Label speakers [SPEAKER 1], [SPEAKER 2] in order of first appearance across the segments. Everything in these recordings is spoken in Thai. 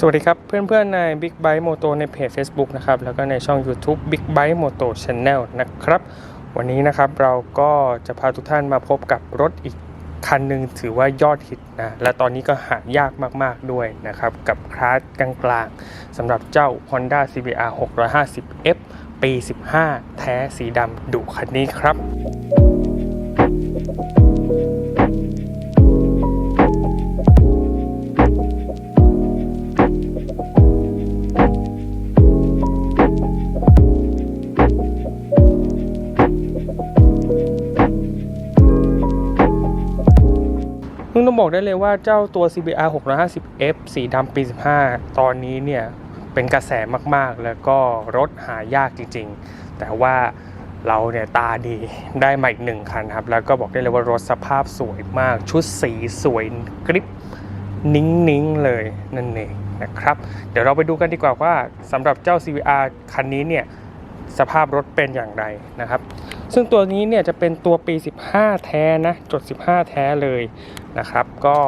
[SPEAKER 1] สวัสดีครับ เพื่อนๆใน Big Bike Moto ในเพจ Facebook นะครับแล้วก็ในช่อง YouTube Big Bike Moto Channel นะครับ วันนี้นะครับเราก็จะพาทุกท่านมาพบกับรถอีกคันหนึ่งถือว่ายอดฮิตนะและตอนนี้ก็หายากมากๆด้วยนะครับ กับคลาสกลางๆสำหรับเจ้า Honda CBR 650F ปี 15 แท้สีดำดุคันนี้ครับ ซึ่งต้องบอกได้เลยว่าเจ้าตัว CBR 650F สีดำปี 15 ตอนนี้เนี่ยเป็นกระแสมากๆ แล้วก็รถหายากจริงๆ แต่ว่าเราเนี่ยตาดีได้มาอีกหนึ่งคันครับ แล้วก็บอกได้เลยว่ารถสภาพสวยมาก ชุดสีสวยกริปนิ่งๆ เลยนั่นเองนะครับ เดี๋ยวเราไปดูกันดีกว่าว่าสำหรับเจ้า CBR คันนี้เนี่ยสภาพรถเป็นอย่างไรนะครับ ซึ่งตัวนี้เนี่ยจะเป็นตัวปี 15 แท้นะ จด 15 แท้เลยนะครับ ก็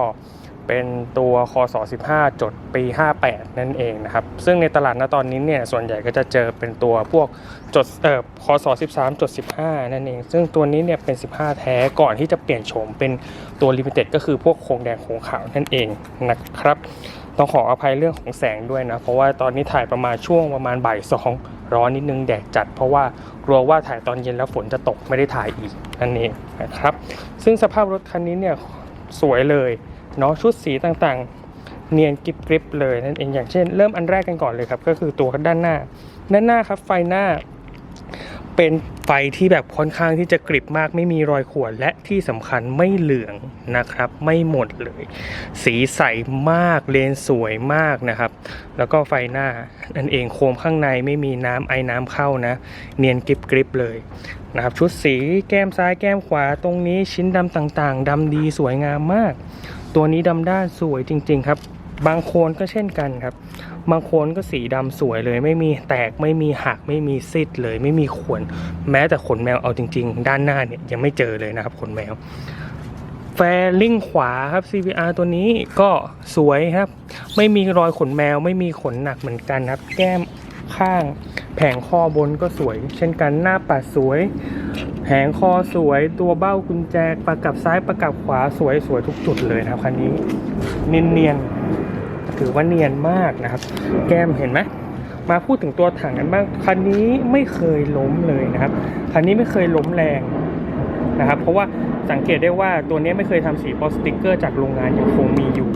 [SPEAKER 1] เป็นตัวคศ15 จดปี 58 นั่นเองนะครับ ซึ่งในตลาดณตอนนี้เนี่ยส่วนใหญ่ก็จะเจอเป็นตัวพวกจดเอ่อคศ13 จด 15 นั่นเอง ซึ่งตัวนี้เนี่ยเป็น 15 แท้ก่อนที่จะเปลี่ยนโฉมเป็นตัวลิมิเต็ดก็คือพวกโครงแดงโครงขาวนั่นเองนะครับ ต้องขออภัยเรื่องของแสงด้วยนะ เพราะว่าตอนนี้ถ่ายประมาณช่วงประมาณบ่ายสองร้อนนิดนึงแดดจัด เพราะว่ากลัวว่าถ่ายตอนเย็นแล้วฝนจะตกไม่ได้ถ่ายอีกนั่นเองนะครับ ซึ่งสภาพรถคันนี้เนี่ยสวยเลยเนาะชุดสีต่างๆ เนียนกริบกริบเลยนั่นเองอย่างเช่น เริ่มอันแรกกันก่อนเลยครับ ก็คือตัวด้านหน้า ด้านหน้าครับไฟหน้าเป็น ไฟที่แบบค่อนข้างที่จะกริบมากไม่มีรอยข่วนและที่สำคัญไม่เหลืองนะครับ ไม่หมดเลย สีใสมากเลนสวยมากนะครับ แล้วก็ไฟหน้านั่นเองโคมข้างในไม่มีน้ำไอ้น้ำเข้านะ เนียนกริบกริบเลยนะครับ ชุดสีแก้มซ้ายแก้มขวาตรงนี้ชิ้นดำต่างๆดำดีสวยงามมาก ตัวนี้ดำด้านสวยจริง ๆ ครับ บางโคนก็เช่นกันครับ บางคนก็สีดำสวยเลยไม่มีแตกไม่มีหักไม่มีซิดเลย ไม่มีขวน แม้แต่ขนแมวเอาจริง ๆ ด้านหน้าเนี่ยยังไม่เจอเลยนะครับขนแมวแฟลิงขวาครับ CVR ตัวนี้ก็สวยครับ ไม่มีรอยขนแมว ไม่มีขนหนักเหมือนกันครับ แก้มข้างแผงคอบนก็สวย เช่นกันหน้าปัดสวย แผงคอสวยตัวเบ้ากุญแจประกับซ้ายประกับขวาสวยสวยทุกจุดเลยครับคันนี้เนียนเนียนๆ ถือว่าเนียนมากนะครับ แก้มเห็นไหมมาพูดถึงตัวถังกันบ้างคันนี้ไม่เคยล้มเลยนะครับคันนี้ไม่เคยล้มแรงนะครับเพราะว่าสังเกตได้ว่าตัวนี้ไม่เคยทำสีเพราะสติกเกอร์จากโรงงานยังคงมีอยู่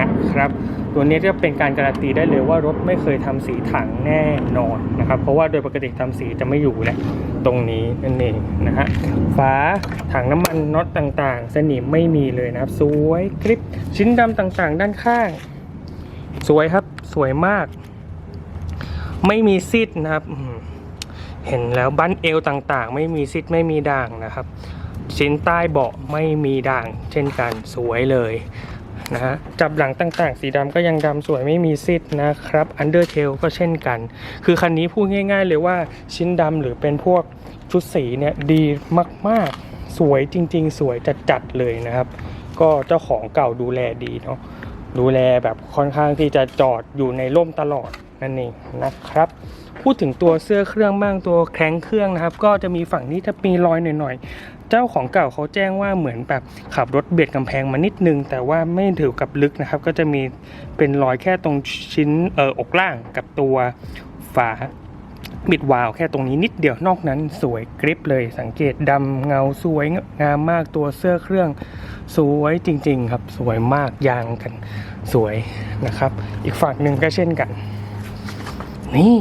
[SPEAKER 1] นะครับ ตัวนี้จะเป็นการการันตีได้เลยว่ารถไม่เคยทำสีถังแน่นอนนะครับ เพราะว่าโดยปกติทำสีจะไม่อยู่แหละตรงนี้นั่นเองนะฮะฝาถังน้ำมันน็อตต่างๆ สนิมไม่มีเลยนะครับ สวยคลิปชิ้นดำต่างๆ ด้านข้าง สวยครับสวยมาก ไม่มีซิดนะครับ เห็นแล้วบั้นเอวต่างๆ ไม่มีซิดไม่มีด่างนะครับ ชิ้นใต้เบาะไม่มีด่าง เช่นกันสวยเลยนะฮะจับหลังต่างๆ สีดำก็ยังดำสวยไม่มีซิดนะครับอันเดอร์เทลก็เช่นกัน คือคันนี้พูดง่าย ๆ เลยว่าชิ้นดำหรือเป็นพวกชุดสีเนี่ยดีมากๆ สวยจริง ๆ สวยจัดๆเลยนะครับ ก็เจ้าของเก่าดูแลดีเนาะ ดูแลแบบค่อนข้างที่จะจอดอยู่ในร่มตลอดนั่นเองนะครับ พูดถึงตัวเสื้อเครื่องบ้างตัวแข้งเครื่องนะครับ ก็จะมีฝั่งนี้จะมีรอยหน่อยๆ เจ้าของเก่าเขาแจ้งว่าเหมือนแบบขับรถเบียดกำแพงมานิดนึง แต่ว่าไม่ถือกับลึกนะครับ ก็จะมีเป็นรอยแค่ตรงชิ้นเอออกล่างกับตัวฝา บิดวาวแค่ตรงนี้นิดเดียวนอกนั้นสวยกริปเลยสังเกตดำเงาสวยงามมากตัวเสื้อเครื่อง สวยจริง ๆ ครับ สวยมากยางกัน สวยนะครับ อีกฝั่งหนึ่งก็เช่นกัน นี่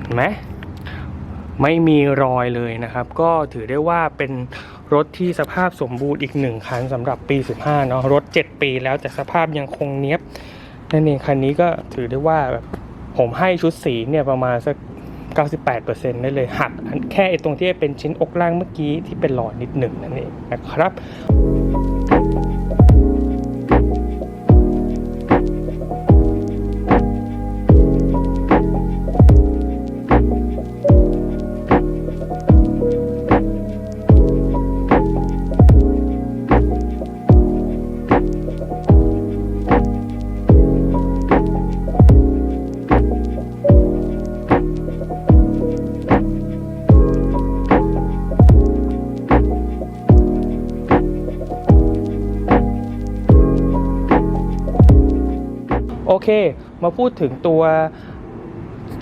[SPEAKER 1] เห็นไหมไม่มีรอยเลยนะครับ ก็ถือได้ว่าเป็นรถที่สภาพสมบูรณ์อีกหนึ่งคันสำหรับปี 15 เนาะรถ 7 ปีแล้วแต่สภาพยังคงเนี้ยบนั่นเองคันนี้ก็ถือได้ว่าแบบ ผมให้ชุดสีเนี่ยประมาณสัก 98%ได้เลยหักแค่ไอ้ตรงที่เป็นชิ้นอกล่างเมื่อกี้ที่เป็นหลอยนิดหนึ่งนั่นเองนะครับ เค มาพูดถึงตัว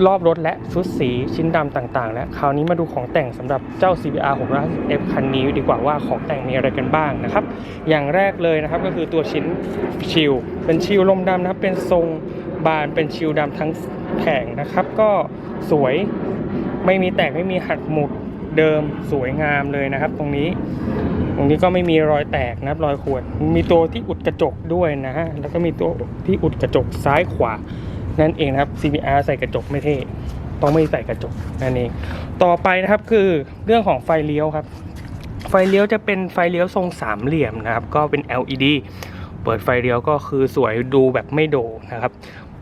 [SPEAKER 1] รอบรถและชุดสีชิ้นดำต่างๆ แล้วคราวนี้มาดูของแต่งสำหรับเจ้า CBR 650 F คันนี้ดีกว่าว่าของแต่งมีอะไรกันบ้างนะครับ อย่างแรกเลยนะครับก็คือตัวชิ้นชิลเป็นชิลลมดำนะครับ เป็นทรงบานเป็นชิลดำทั้งแผงนะครับ ก็สวยไม่มีแตกไม่มีหักหมุด เดิมสวยงามเลยนะครับ ตรงนี้ ตรงนี้ก็ไม่มีรอยแตกนะครับ รอยขวด มีตัวที่อุดกระจกด้วยนะฮะแล้วก็มีตัวที่อุดกระจกซ้ายขวานั่นเองนะครับ CBR ใส่กระจกไม่เท่ต้องไม่ใส่กระจกนั่นเองต่อไปนะครับคือเรื่องของไฟเลี้ยวครับ ไฟเลี้ยวจะเป็นไฟเลี้ยวทรงสามเหลี่ยมนะครับ ก็เป็น LED เปิดไฟเลี้ยวก็คือสวยดูแบบไม่โดนะครับ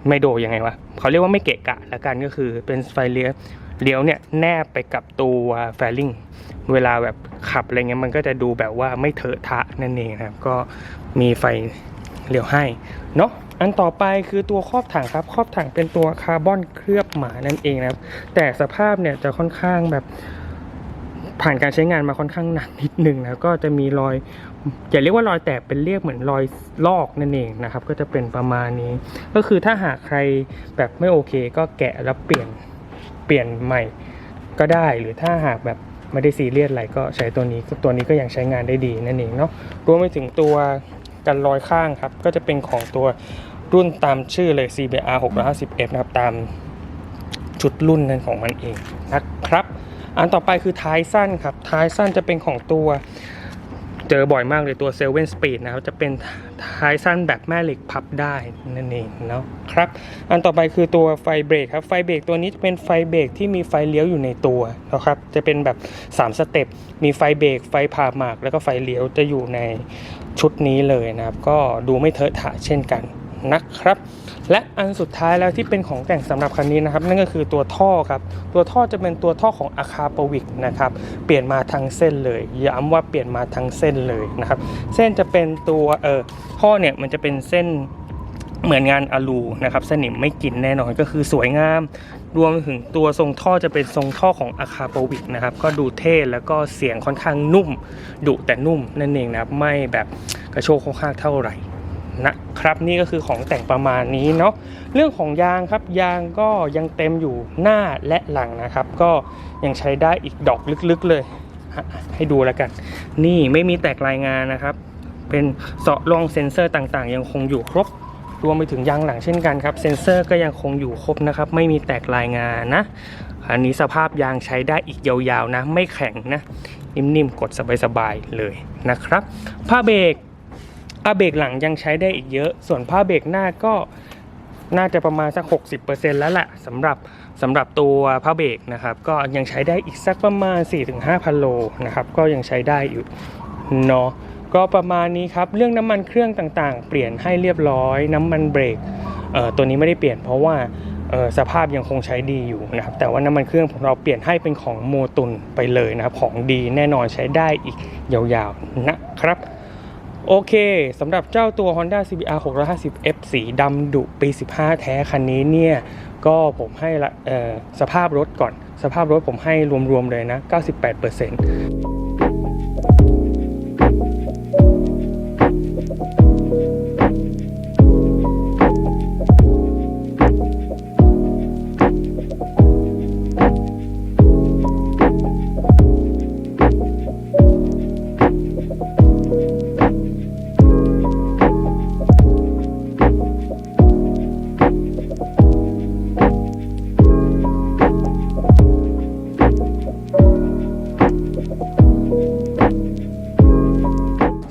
[SPEAKER 1] ไม่โดยังไงวะเขาเรียกว่าไม่เกะกะละกันก็คือเป็นไฟเลี้ยว เลี้ยวเนี่ยแนบไปกับตัวแฟลิงเวลาแบบขับอะไรเงี้ยมันก็จะดูแบบว่าไม่เถอะทะนั่นเองนะครับ ก็มีไฟเลี้ยวให้เนาะอันต่อไปคือตัวครอบถังครับ ครอบถังเป็นตัวคาร์บอนเคลือบหมานั่นเองนะครับ แต่สภาพเนี่ยจะค่อนข้างแบบผ่านการใช้งานมาค่อนข้างหนักนิดนึงนะก็จะมีรอยอย่าเรียกว่ารอยแตกเป็นเรียกเหมือนรอยลอกนั่นเองนะครับ ก็จะเป็นประมาณนี้ ก็คือถ้าหากใครแบบไม่โอเคก็แกะแล้วเปลี่ยน ปลี่ยนใหม่ก็ได้ หรือถ้าหากแบบไม่ได้ซีเรียสอะไรก็ใช้ตัวนี้ตัวนี้ก็ยังใช้งานได้ดีนั่นเองเนาะรวมไปถึงตัวกันรอยข้างครับ ก็จะเป็นของตัวรุ่นตามชื่อเลย CBR 650F นะครับตามชุดรุ่นนั้นของมันเองนะครับ อันต่อไปคือท้ายสั้นครับ ท้ายสั้นจะเป็นของตัว เจอบ่อยมากเลยตัว7 Speed นะครับจะเป็นท้ายสั้นแบบแม่เหล็กพับได้นั่นเองเนาะครับ อันต่อไปคือตัวไฟเบรกครับไฟเบรกตัวนี้จะเป็นไฟเบรกที่มีไฟเลี้ยวอยู่ในตัวนะครับจะเป็นแบบ 3 สเต็ปมีไฟเบรกไฟผ่าหมาก แล้วก็ไฟเลี้ยวจะอยู่ในชุดนี้เลยนะครับ ก็ดูไม่เทอะทะเช่นกันนะครับ และอันสุดท้ายแล้วที่เป็นของแต่งสำหรับคันนี้นะครับ นั่นก็คือตัวท่อครับ ตัวท่อจะเป็นตัวท่อของอาคาปวิกนะครับเปลี่ยนมาทั้งเส้นเลยย้ำว่าเปลี่ยนมาทั้งเส้นเลยนะครับ เส้นจะเป็นตัวเออท่อเนี่ยมันจะเป็นเส้นเหมือนงานอะลูนะครับสนิมไม่กินแน่นอนก็คือสวยงาม รวมถึงตัวทรงท่อจะเป็นทรงท่อของอาคาโปวิกนะครับ ก็ดูเท่แล้วก็เสียงค่อนข้างนุ่มดุแต่นุ่มนั่นเองนะครับไม่แบบกระโชกโคกข้างเท่าไหร่ นะครับนี่ก็คือของแต่งประมาณนี้เนาะเรื่องของยางครับยางก็ยังเต็มอยู่หน้าและหลังนะครับ ก็ยังใช้ได้อีกดอกลึกๆเลยให้ดูแล้วกัน นี่ไม่มีแตกรายงานนะครับ เป็นเสาะรองเซ็นเซอร์ต่างๆ ยังคงอยู่ครบรวมไปถึงยางหลังเช่นกันครับเซ็นเซอร์ก็ยังคงอยู่ครบนะครับ ไม่มีแตกรายงานนะ อันนี้สภาพยางใช้ได้อีกยาวๆนะ ไม่แข็งนะ นิ่มๆ กดสบายๆเลยนะครับผ้าเบรก ผ้าเบรกหลังยังใช้ได้อีกเยอะ ส่วนผ้าเบรกหน้าก็น่าจะประมาณสัก 60%แล้วแหละสำหรับสำหรับตัวผ้าเบรกนะครับ ก็ยังใช้ได้อีกสักประมาณ 4-5,000 โลนะครับ ก็ยังใช้ได้อยู่เนาะก็ประมาณนี้ครับ เรื่องน้ำมันเครื่องต่างๆ เปลี่ยนให้เรียบร้อย น้ำมันเบรกตัวนี้ไม่ได้เปลี่ยนเพราะว่าสภาพยังคงใช้ดีอยู่นะครับ แต่ว่าน้ำมันเครื่องของเราเปลี่ยนให้เป็นของโมตุนไปเลยนะครับ ของดีแน่นอนใช้ได้อีกยาวๆนะครับ โอเคสำหรับเจ้าตัว Honda CBR 650F สีดำดุปี 15 แท้คันนี้เนี่ย ก็ผมให้ละสภาพรถก่อน สภาพรถผมให้รวมๆเลยนะ 98%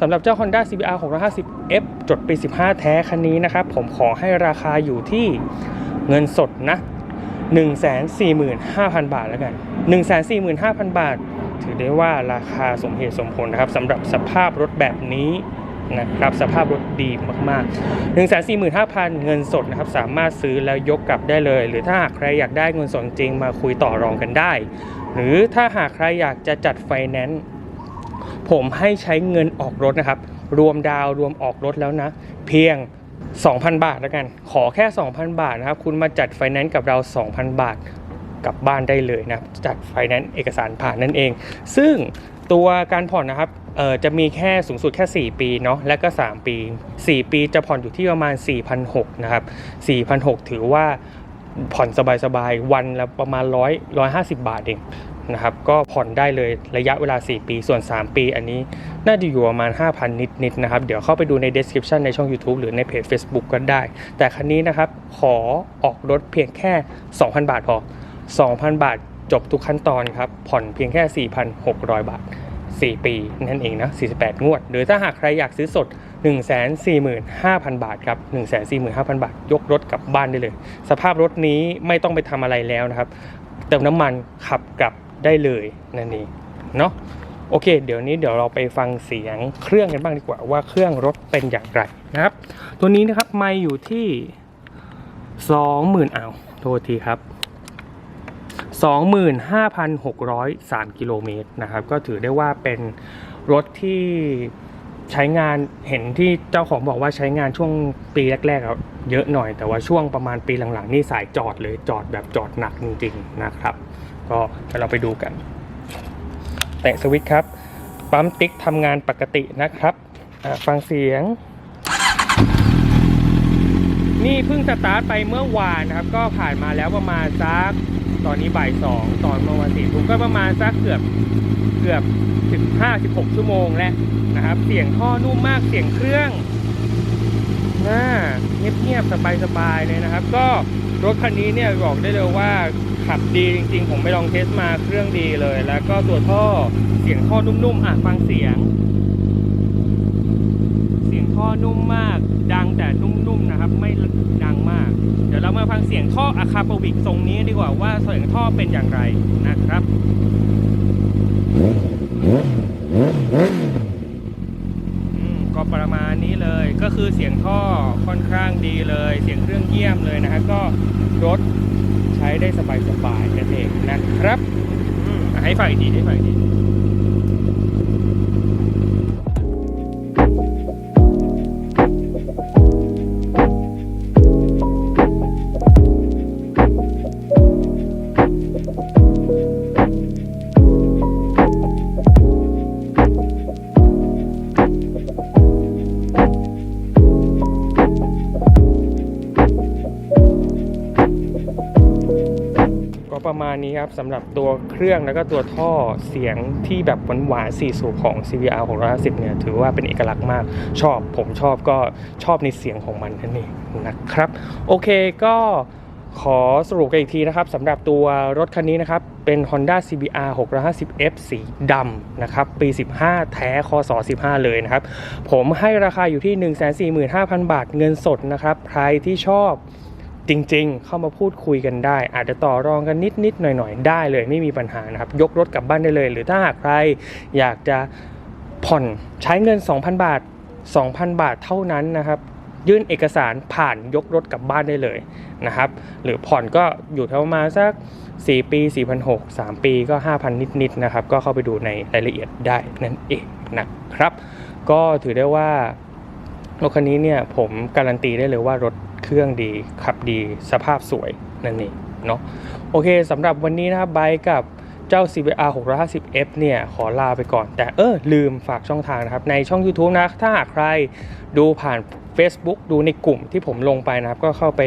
[SPEAKER 1] ำหรับเจ้า Honda CBR 650F จดปี 15 แท้คันนี้นะครับ ผมขอให้ราคาอยู่ที่เงินสดนะ 145,000 บาทแล้วกัน 145,000 บาท ถือได้ว่าราคาสมเหตุสมผลนะครับสำหรับสภาพรถแบบนี้นะครับสภาพรถดีมากๆ 145,000 เงินสดนะครับสามารถซื้อแล้วยกกลับได้เลย หรือถ้าหากใครอยากได้เงินสดจริงมาคุยต่อรองกันได้ หรือถ้าหากใครอยากจะจัดไฟแนนซ์ ผมให้ใช้เงินออกรถนะครับ รวมดาวรวมออกรถแล้วนะ เพียง 2,000 บาทแล้วกัน ขอแค่ 2,000 บาทนะครับ คุณมาจัดไฟแนนซ์กับเรา 2,000 บาทกลับบ้านได้เลยนะจัดไฟแนนซ์เอกสารผ่านนั่นเอง ซึ่งตัวการผ่อนนะครับจะมีแค่สูงสุดแค่ 4 ปีเนาะและก็ 3 ปี 4 ปีจะผ่อนอยู่ที่ประมาณ 4,600นะครับ4,600 ถือว่าผ่อนสบายๆ วันละประมาณ 100 150 บาทเอง นะครับก็ผ่อนได้เลยระยะเวลา 4 ปีส่วน 3 ปี อันนี้น่าจะอยู่ประมาณ 5,000 นิดๆนะครับ เดี๋ยวเข้าไปดูใน description ในช่อง YouTube หรือในเพจ Facebook ก็ได้ แต่คันนี้นะครับขอออกรถเพียงแค่ 2,000 บาทพอ 2,000 บาทจบทุกขั้นตอนครับ ผ่อนเพียงแค่ 4,600 บาท 4 ปีนั่นเองนะ 48 งวด หรือถ้าหากใครอยากซื้อสด 145,000 บาทครับ 145,000 บาท ยกรถกลับบ้านได้เลย สภาพรถนี้ไม่ต้องไปทำอะไรแล้วนะครับ เติมน้ำมันขับกลับ ได้เลยนั่นเองเนาะโอเค เดี๋ยวนี้เดี๋ยวเราไปฟังเสียงเครื่องกันบ้างดีกว่าว่าเครื่องรถเป็นอย่างไรนะครับ ตัวนี้นะครับไม่อยู่ที่20,000อ้าวโทษทีครับ25,603กิโลเมตรนะครับ ก็ถือได้ว่าเป็นรถที่ใช้งานเห็นที่เจ้าของบอกว่าใช้งานช่วงปีแรกๆเยอะหน่อยแต่ว่าช่วงประมาณปีหลังๆ นี่สายจอดเลยจอดแบบจอดหนักจริงๆนะครับ ก็เดี๋ยวเราไปดูกัน แตะสวิตช์ครับ ปั๊มติ๊กทำงานปกตินะครับ ฟังเสียง นี่เพิ่งสตาร์ทไปเมื่อวานนะครับ ก็ผ่านมาแล้วประมาณสักตอนนี้บ่ายสองตอนประมาณสี่ทุ่มก็ประมาณสักเกือบเกือบสิบห้าสิบหกชั่วโมงแล้วนะครับ เสียงท่อนุ่มมากเสียงเครื่องน่าเงียบๆสบายๆเลยนะครับ ก็ รถคันนี้เนี่ยบอกได้เลยว่าขับดีจริง ๆ ผมไปลองเทสมาเครื่องดีเลย แล้วก็ตัวท่อเสียงท่อนุ่มๆอะฟังเสียง เสียงท่อนุ่มมาก ดังแต่นุ่มๆนะครับ ไม่ดังมาก เดี๋ยวเรามาฟังเสียงท่ออะคาปวิกทรงนี้ดีกว่าว่าเสียงท่อเป็นอย่างไรนะครับอืมก็ประมาณนี้ เลยก็คือเสียงท่อค่อนข้างดีเลย เสียงเครื่องเยี่ยมเลยนะฮะก็รถใช้ได้สบายๆนั่นเองนะครับให้ฟังอีกทีให้ฟังอีกที นี้ครับสำหรับตัวเครื่องแล้วก็ตัวท่อเสียงที่แบบหวานๆสี่สูบของ CVR 650เนี่ยถือว่าเป็นเอกลักษณ์มากชอบ ผมชอบก็ชอบในเสียงของมันนั่นเองนะครับ โอเคก็ขอสรุปกันอีกทีนะครับสำหรับตัวรถคันนี้นะครับ เป็น Honda CBR 650F สีดำนะครับ ปี 15 แท้คศ15 เลยนะครับ ผมให้ราคาอยู่ที่ 145,000 บาทเงินสดนะครับ ใครที่ชอบ จริง ๆ เข้ามาพูดคุยกันได้ อาจจะต่อรองกันนิดๆหน่อยๆ ได้เลยไม่มีปัญหานะครับ ยกรถกลับบ้านได้เลย หรือถ้าหากใครอยากจะผ่อนใช้เงิน 2,000 บาท 2,000 บาทเท่านั้นนะครับยื่นเอกสารผ่านยกรถกลับบ้านได้เลยนะครับ หรือผ่อนก็อยู่ที่ประมาณสัก 4 ปี 4,600 3 ปีก็ 5,000 นิดๆนะครับ ก็เข้าไปดูในรายละเอียดได้นั่นเองนะครับ ก็ถือได้ว่ารถคันนี้เนี่ยผมการันตีได้เลยว่ารถ เครื่องดี ขับดีสภาพสวยนั่นเองเนาะโอเคสำหรับวันนี้นะครับไบกับเจ้า CBR 650F เนี่ย ขอลาไปก่อน แต่เออลืมฝากช่องทางนะครับ ในช่อง YouTube นะ ถ้าหากใครดูผ่าน Facebook ดูในกลุ่มที่ผมลงไปนะครับ ก็เข้าไป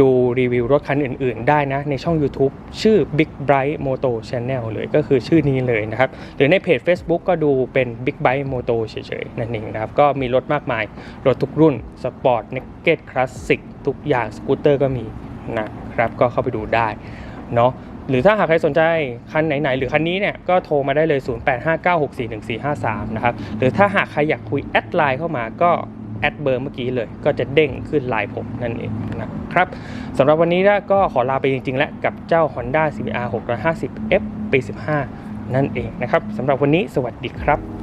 [SPEAKER 1] ดูรีวิวรถคันอื่น ๆ ได้นะ ในช่อง YouTube ชื่อ Big Bright Moto Channel เลยก็คือชื่อนี้เลยนะครับ หรือในเพจ Facebook ก็ดูเป็น Big Bike Moto เฉยๆนั่นเองนะครับ ก็มีรถมากมาย รถทุกรุ่นสปอร์ตเนกเก็ตคลาสสิกทุกอย่างสกูตเตอร์ก็มีนะครับ ก็เข้าไปดูได้เนาะหรือถ้าหากใครสนใจคันไหน ๆ หรือคันนี้เนี่ยก็โทรมาได้เลย 0859641453 นะครับ หรือถ้าหากใครอยากคุยแอดไลน์เข้ามาก็ แอดเบอร์เมื่อกี้เลย ก็จะเด้งขึ้นไลน์ผมนั่นเองนะครับสำหรับวันนี้นะก็ขอลาไปจริง ๆ แล้วกับเจ้า Honda CBR 650F ปี 15 นั่นเองนะครับสำหรับวันนี้สวัสดีครับ